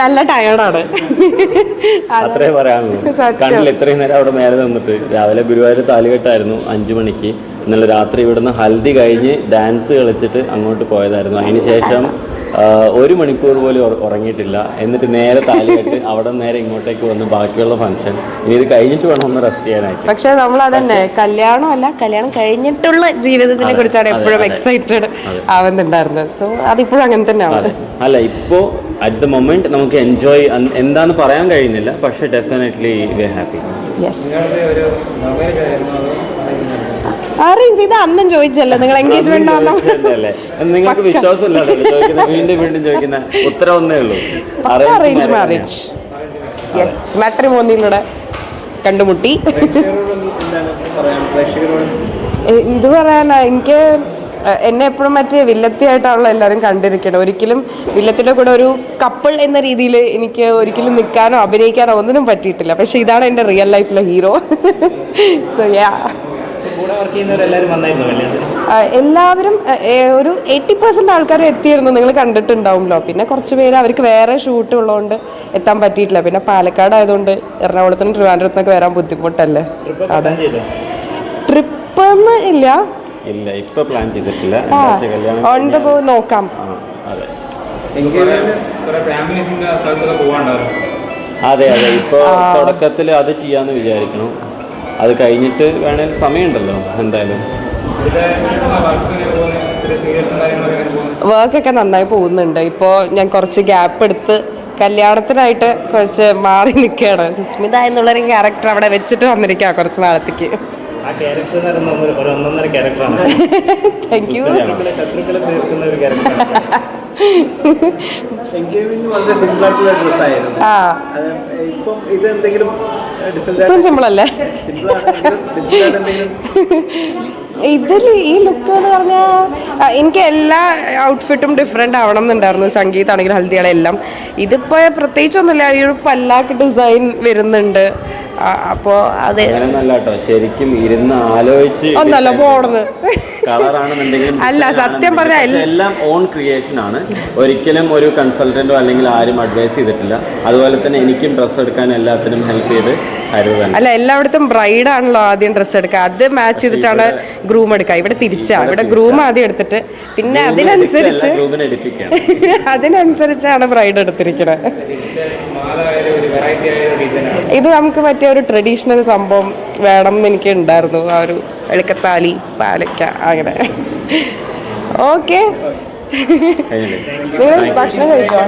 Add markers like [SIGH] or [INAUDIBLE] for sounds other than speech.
നല്ല ടയർഡാണ് അത്രേ പറയാനുള്ളൂ. കണ്ണിൽ കണ്ടില്ല ഇത്രയും നേരം അവിടെ മേലെ നിന്നിട്ട്. രാവിലെ ഗുരുവായൂർ താലികെട്ടായിരുന്നു അഞ്ചു മണിക്ക്. ഇന്നലെ രാത്രി ഇവിടുന്ന് ഹൽദി കഴിഞ്ഞ് ഡാൻസ് കളിച്ചിട്ട് അങ്ങോട്ട് പോയതായിരുന്നു. അതിന് ശേഷം ആ, ഒരു മണിക്കൂർ പോലും ഉറ- ഉറങ്ങിയിട്ടില്ല. എന്നിട്ട് നേരെ താലിയിട്ട് അവിടെ നേരെ ഇങ്ങോട്ടേക്ക് വന്ന് ബാക്കിയുള്ള ഫംഗ്ഷൻ ഇനി ഇത് കഴിഞ്ഞിട്ട് വേണം ഒന്ന് റെസ്റ്റ് ചെയ്യാനായിട്ട്. പക്ഷെ നമ്മൾ അതന്നെ കല്യാണം അല്ല കല്യാണം കഴിഞ്ഞിട്ടുള്ള ജീവിതത്തിനെ കുറിച്ചാണ് എപ്പോഴും എക്സൈറ്റഡ് ആവുന്നുണ്ടായിരുന്നത്. സോ അതിപ്പോഴും അങ്ങനെ തന്നെയാണ്. അല്ല ഇപ്പോൾ അറ്റ് ദ മൊമെന്റ് നമുക്ക് എൻജോയ് എന്താന്ന് പറയാൻ കഴിയുന്നില്ല. പക്ഷേ ഡെഫിനറ്റ്ലി വി ഹാപ്പി യെസ് നിങ്ങളുടെ ഒരു മൊബൈൽ ആയിരുന്നു അതോ അറേഞ്ച് ചെയ്ത്? അന്നും ചോദിച്ചല്ലോ? നിങ്ങൾ എൻഗേജ്മെന്റ് നിങ്ങൾക്ക് വിശ്വാസമില്ലാതല്ലേ ചോദിക്കുന്ന വീണ്ടും വീണ്ടും ചോദിക്കുന്ന ഉത്തരം ഒന്നേ ഉള്ളൂ. അറേഞ്ച് മാരേജ് യെസ് മാട്രിമോണിയിലൂടെ കണ്ടുമുട്ടി. ഇത് പറയാനാ എനിക്ക് എന്നെ എപ്പോഴും മറ്റേ വില്ലത്തിയായിട്ടാണല്ലോ എല്ലാവരും കണ്ടിരിക്കണം ഒരിക്കലും വില്ലത്തിന്റെ കൂടെ ഒരു കപ്പിൾ എന്ന രീതിയിൽ എനിക്ക് ഒരിക്കലും നിൽക്കാനോ അഭിനയിക്കാനോ ഒന്നിനും പറ്റിയിട്ടില്ല. പക്ഷെ ഇതാണ് എന്റെ റിയൽ ലൈഫിലെ ഹീറോ സോ യാ കൂടെ വർക്ക് ചെയ്യുന്നവരെല്ലാവരും വന്നായിരുന്നു അല്ലേ? എല്ലാവരും ഒരു എയ്റ്റി പെർസെന്റ് ആൾക്കാർ എത്തിയിരുന്നു. നിങ്ങൾ കണ്ടിട്ടുണ്ടാവുമല്ലോ. പിന്നെ കുറച്ച് പേര് അവർക്ക് വേറെ ഷൂട്ട് ഉള്ളതുകൊണ്ട് എത്താൻ പറ്റിയിട്ടില്ല. പിന്നെ പാലക്കാട് ആയതുകൊണ്ട് എറണാകുളത്തിനും ട്രിവാൻഡ്രത്തിനൊക്കെ വരാൻ ബുദ്ധിമുട്ടല്ലേ? ട്രിപ്പ് പ്ലാൻ ട്രിപ്പ് എന്ന് ഇല്ല. ഇല്ല ഇപ്പൊ പ്ലാൻ ചെയ്തിട്ടില്ല. ഓൺ ദ ഗോ നോക്കാം. അതെ. അതെ അതെ. ഇപ്പൊ തുടക്കത്തിൽ അത് ചെയ്യാന്ന് വിചാരിക്കണം. അത് കഴിഞ്ഞിട്ട് വേണേൽ സമയമുണ്ടല്ലോ എന്തായാലും. വർക്കൊക്കെ നന്നായി പോകുന്നുണ്ട്. ഇപ്പോൾ ഞാൻ കുറച്ച് ഗ്യാപ്പ് എടുത്ത് കല്യാണത്തിനായിട്ട് കുറച്ച് മാറി നിൽക്കുകയാണ്. സുസ്മിത എന്നുള്ളൊരു ക്യാരക്ടർ അവിടെ വെച്ചിട്ട് വന്നിരിക്കുക കുറച്ച് നാളത്തേക്ക്. താങ്ക് യു [LAUGHS] ആ. ഇപ്പം ഇത് എന്തെങ്കിലും ഡിഫറെന്റ് ഇപ്പം സിമ്പിൾ അല്ലേ ഇതിൽ ഈ ലുക്ക് എന്ന് പറഞ്ഞാൽ എനിക്ക് എല്ലാ ഔട്ട്ഫിറ്റും ഡിഫറെന്റ് ആവണം എന്നുണ്ടായിരുന്നു. സംഗീതമാണെങ്കിലും എല്ലാം. ഇതിപ്പോൾ പ്രത്യേകിച്ചൊന്നുമില്ല. ഈ ഒരു പല്ലാക്ക് ഡിസൈൻ വരുന്നുണ്ട്. അപ്പോൾ അത് അങ്ങനെ നല്ല കേട്ടോ. ശരിക്കും ഇരുന്ന് ആലോചിച്ച് ഒന്നല്ല പോണത്. കളറാണെന്നുണ്ടെങ്കിലും അല്ല, സത്യം പറഞ്ഞാൽ എല്ലാം ഓൺ ക്രിയേഷൻ ആണ്. ഒരിക്കലും ഒരു കൺസൾട്ടന്റോ അല്ലെങ്കിൽ ആരും അഡ്വൈസ് ചെയ്തിട്ടില്ല. അതുപോലെ തന്നെ എനിക്കും ഡ്രസ്സ് എടുക്കാൻ എല്ലാത്തിനും ഹെൽപ്പ് ചെയ്ത് അല്ല എല്ലായിടത്തും ബ്രൈഡ് ആണല്ലോ ആദ്യം ഡ്രസ്സ് എടുക്കുക. അത് മാച്ച് ചെയ്തിട്ടാണ് ഗ്രൂം എടുക്കുക. ഇവിടെ തിരിച്ചാ. ഇവിടെ ഗ്രൂം ആദ്യം എടുത്തിട്ട്. പിന്നെ അതിനനുസരിച്ച് [LAUGHS] അതിനനുസരിച്ചാണ് ബ്രൈഡ് എടുത്തിരിക്കുന്നത് ഇത് നമുക്ക് പറ്റിയ ഒരു ട്രഡീഷണൽ സംഭവം വേണം എന്ന് എനിക്ക് ഉണ്ടായിരുന്നു ആ ഒരു എളുക്കത്താലി പാലക്ക അങ്ങനെ. ഓക്കെ നിങ്ങൾ ഭക്ഷണം കഴിച്ചോ?